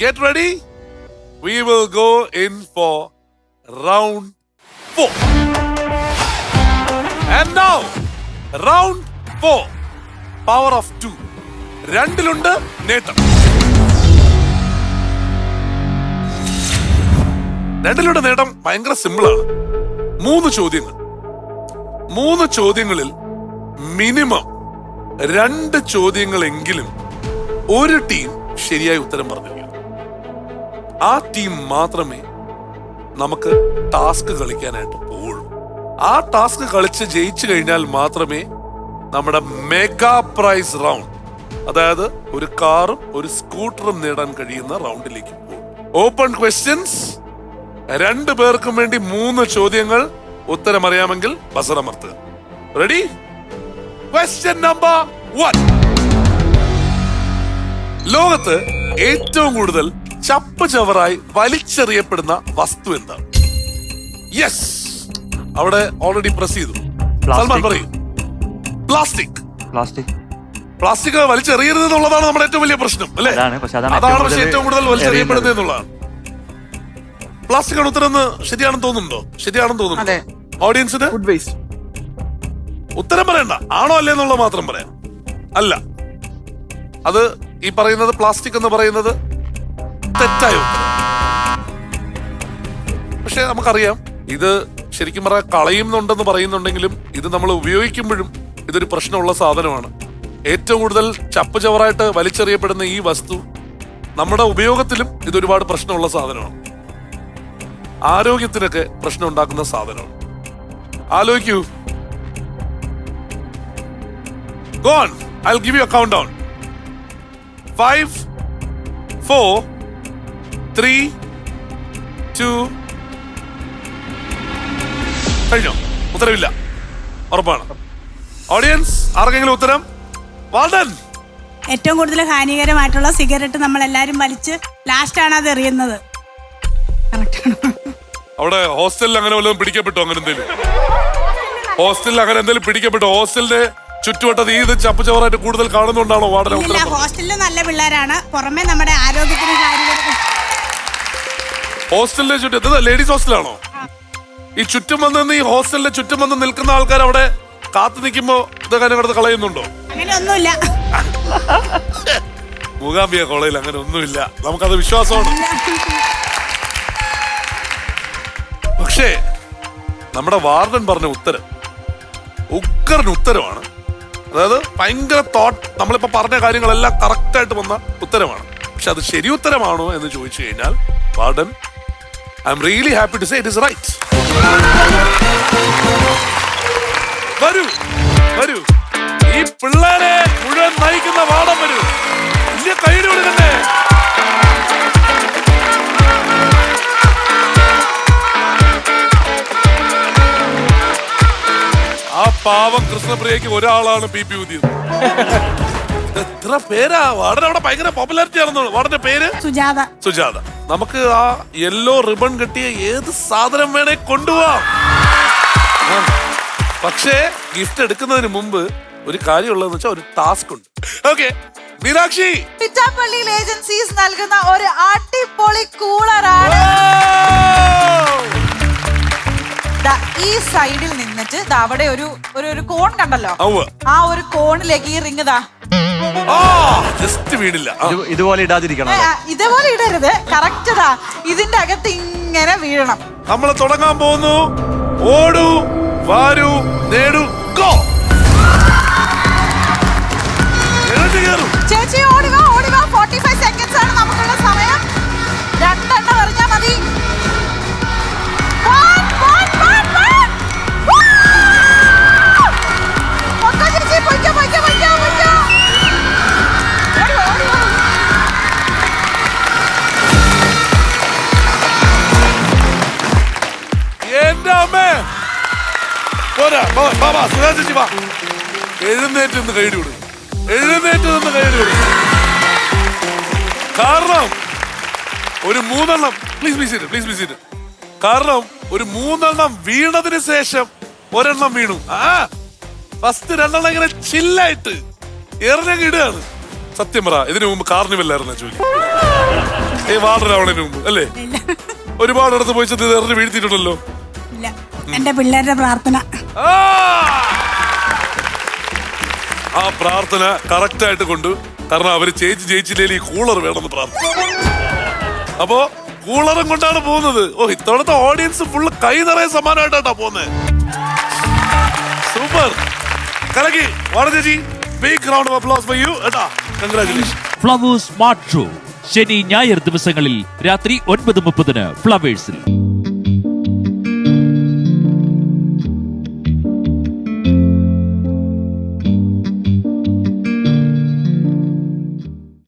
Get ready we will go in for round four and now round four power of two രണ്ടിലുണ്ട് നേട്ടം. രണ്ടിലുണ്ട് നേട്ടം ഭയങ്കര സിമ്പിളാണ് മൂന്ന് ചോദ്യങ്ങൾ. മൂന്ന് ചോദ്യങ്ങളിൽ മിനിമം രണ്ട് ചോദ്യങ്ങളെങ്കിലും ഒരു ടീം ശരിയായി ഉത്തരം പറഞ്ഞിരിക്കണം ആ ടീം മാത്രമേ നമുക്ക് ടാസ്ക് കളിക്കാനായിട്ട് പോവുള്ളൂ. ആ ടാസ്ക് കളിച്ച് ജയിച്ചു കഴിഞ്ഞാൽ മാത്രമേ നമ്മുടെ മെഗാ പ്രൈസ് റൗണ്ട് അതായത് ഒരു കാറും ഒരു സ്കൂട്ടറും നേടാൻ കഴിയുന്ന റൗണ്ടിലേക്ക് പോകും. ഓപ്പൺ ക്വസ്റ്റ്യൻസ് രണ്ടു പേർക്കും വേണ്ടി മൂന്ന് ചോദ്യങ്ങൾ. ഉത്തരം അറിയാമെങ്കിൽ ബസറമർത്തുക റെഡി ക്വസ്റ്റ്യൻ നമ്പർ വൺ ലോകത്ത് ഏറ്റവും കൂടുതൽ ചപ്പ് ചവറായി വലിച്ചെറിയപ്പെടുന്ന വസ്തു എന്താണ്? യെസ് അവിടെ ഓൾറെഡി പ്രസ് ചെയ്തു. സൽമാൻ പറയൂ. പ്ലാസ്റ്റിക് പ്ലാസ്റ്റിക് പ്ലാസ്റ്റിക് വലിച്ചെറിയരുത് എന്നുള്ളതാണ് നമ്മുടെ ഏറ്റവും വലിയ പ്രശ്നം അല്ലേ? അതാണ്, പക്ഷെ ഏറ്റവും കൂടുതൽ വലിച്ചെറിയപ്പെടുന്നത്. എന്നുള്ളതാണ്. പ്ലാസ്റ്റിക് ആണ് ഉത്തരം എന്ന് ശരിയാണെന്ന് തോന്നുന്നുണ്ടോ? ശരിയാണെന്ന് തോന്നുന്നു. ഓഡിയൻസിന് ഉത്തരം പറയണ്ട. ആണോ അല്ലേ എന്നുള്ളത് മാത്രം പറയാം. അല്ല. അത് ഈ പറയുന്നത് പ്ലാസ്റ്റിക് എന്ന് പറയുന്നത് തെറ്റായ? പക്ഷെ നമുക്കറിയാം ഇത് ശരിക്കും പറയാ കളയുന്നുണ്ടെന്ന് പറയുന്നുണ്ടെങ്കിലും ഇത് നമ്മൾ ഉപയോഗിക്കുമ്പോഴും ഇതൊരു പ്രശ്നമുള്ള സാധനമാണ്. ഏറ്റവും കൂടുതൽ ചപ്പ് ചവറായിട്ട് വലിച്ചെറിയപ്പെടുന്ന ഈ വസ്തു നമ്മുടെ ഉപയോഗത്തിലും ഇതൊരുപാട് പ്രശ്നമുള്ള സാധനമാണ്. ആരോഗ്യത്തിനൊക്കെ പ്രശ്നം ഉണ്ടാക്കുന്ന സാധനമാണ്. ആലോചിക്കൂ. Gonna I give you countdown five Five, four, two. കഴിഞ്ഞോ? ഉത്തരവില്ല. ഉറപ്പാണ്. ഓഡിയൻസ് ആർക്കെങ്കിലും ഉത്തരം? വാർഡൻ ഏറ്റവും കൂടുതൽ ഹാനികരമായിട്ടുള്ള സിഗരറ്റ് നമ്മൾ എല്ലാരും വലിച്ച് ലാസ്റ്റ് ആണ് അത് എറിയുന്നത്. അവിടെ ഹോസ്റ്റലിൽ അങ്ങനെ വല്ലതും പിടിക്കപ്പെട്ടോ അങ്ങനെ എന്തെങ്കിലും ഹോസ്റ്റലിൽ അങ്ങനെ എന്തെങ്കിലും പിടിക്കപ്പെട്ടോ? ഹോസ്റ്റലിന്റെ ചുറ്റുവട്ടത്ത് ഈ ഇത് ചപ്പ് ചവറായിട്ട് കൂടുതൽ കാണുന്നുണ്ടാണോ വാർഡൻ? ഹോസ്റ്റലിൽ നല്ല പിള്ളേരാണ്. പുറമെ നമ്മുടെ ആരോഗ്യത്തിന് കാര്യങ്ങൾ ഹോസ്റ്റലിന്റെ ചുറ്റും ഇത് ലേഡീസ് ഹോസ്റ്റലാണോ ഈ ചുറ്റും വന്ന് ഈ ഹോസ്റ്റലിന്റെ ചുറ്റും വന്ന് നിൽക്കുന്ന ആൾക്കാർ അവിടെ കാത്തു നിൽക്കുമ്പോ ഇതൊക്കെ അവിടെ കളയുന്നുണ്ടോ? അങ്ങനെ ഒന്നുമില്ല മൂകാംബിയ കോളേജിൽ അങ്ങനെ ഒന്നുമില്ല. നമുക്കത് വിശ്വാസമാണ്. പക്ഷേ നമ്മുടെ വാർഡൻ പറഞ്ഞ ഉത്തരം ഉക്കറിന് ഉത്തരമാണ്. അതായത് ഭയങ്കര തോട്ട് നമ്മളിപ്പോ പറഞ്ഞ കാര്യങ്ങളെല്ലാം കറക്റ്റ് ആയിട്ട് വന്ന ഉത്തരമാണ്. പക്ഷെ അത് ശരി ഉത്തരമാണോ എന്ന് ചോദിച്ചു കഴിഞ്ഞാൽ warden I am really happy to say it is right വരൂ വരൂ. ഈ പിള്ളേരെ മുഴുവൻ നയിക്കുന്ന വാടം വരൂ. വലിയ കൈയ്യടി കൊടുക്കണ്ടേ ആ പാവം കൃഷ്ണപ്രിയക്ക് ഒരാളാണ് പി പി ഉദ്യം എത്ര പേരാ? വാടൻ അവിടെ ഭയങ്കര പോപ്പുലാരിറ്റി ആണെന്ന് വാടന്റെ പേര്? സുജാത. സുജാത. നമുക്ക് ആ യെല്ലോ റിബൺ കെട്ടിയ ഏത് സാധനം വേണേ കൊണ്ടുപോവാം. പക്ഷേ ഗിഫ്റ്റ് എടുക്കുന്നതിന് മുമ്പ് ഒരു കാര്യമുള്ളതെന്ന് വെച്ചാൽ ഒരു ടാസ്ക് ഉണ്ട്. ഓക്കെ മീനാക്ഷി! പിറ്റാപ്പള്ളിയിൽ ഏജൻസീസ് നൽകുന്ന ഒരു അടിപൊളി കൂളറാണ് ഈ സൈഡിൽ നിന്നിട്ട് അവിടെ ഒരു ഒരു കോൺ കണ്ടല്ലോ? ആ ഒരു കോണിലേക്ക് ഈ റിങ് ആ ജസ്റ്റ് വീടില്ല. ഇത് ഇതുപോലെ ഇടാതിരിക്കണം ഇതേപോലെ ഇടരുത്. കറക്റ്റ് ഇതിന്റെ അകത്ത് ഇങ്ങനെ വീഴണം. നമ്മൾ തുടങ്ങാൻ പോകുന്നു. ഓടൂ വാരൂ നേടൂ ഗോ. പോരാ വാ, സുധാ ചേച്ചി വാ. എഴുന്നേറ്റ് നിന്ന് എഴുന്നേറ്റ് നിന്ന് കൊടുക്കും കാരണം ഒരു മൂന്നെണ്ണം പ്ലീസ് പ്ലീസ് പ്ലീസ് പ്ലീസ് കാരണം ഒരു മൂന്നെണ്ണം വീണതിന് ശേഷം ഒരെണ്ണം വീണു. ആ ഫസ്റ്റ് രണ്ടെണ്ണം ഇങ്ങനെ ചില്ലായിട്ട് എറിഞ്ഞങ്ങ് ഇടുകയാണ്. സത്യം പറ ഇതിനു മുമ്പ് കാർണിവല്ലായിരുന്നു ജോലി? ഏ വാർഡനാവണതിന് മുമ്പ് അല്ലേ? ഒരുപാട് ഇടത്ത് പോയി ചെന്ന് എറിഞ്ഞ് വീഴ്ത്തിയിട്ടുണ്ടല്ലോ. എന്റെ പിള്ളേരുടെ പ്രാർത്ഥന. ആ! പ്രാർത്ഥന കറക്റ്റ് ആയിട്ട് കൊണ്ടു. കാരണം അവർ ചേച്ചി ജയിച്ചില്ലെങ്കിൽ ഈ കൂളർ വേണമെന്ന് പ്രാർത്ഥന അപ്പോ കൂളറും കൊണ്ടാണ് പോകുന്നത്. ഓ ഇത്തവണത്തെ ഓഡിയൻസ് ഫുള്ള് കൈ നിറയെ സമ്മാനമായിട്ടാ പോകുന്നത് സൂപ്പർ കലക്കി വാട ചേച്ചി big round of applause for you ഏട്ടാ കൺഗ്രാറ്റുലേഷൻ ഫ്ലവേഴ്സ് മാർട്ട് ഷോ ശനി ഞായർ ദിവസങ്ങളിൽ രാത്രി ഒൻപത് മുപ്പതിന് ഫ്ലവേഴ്സിൽ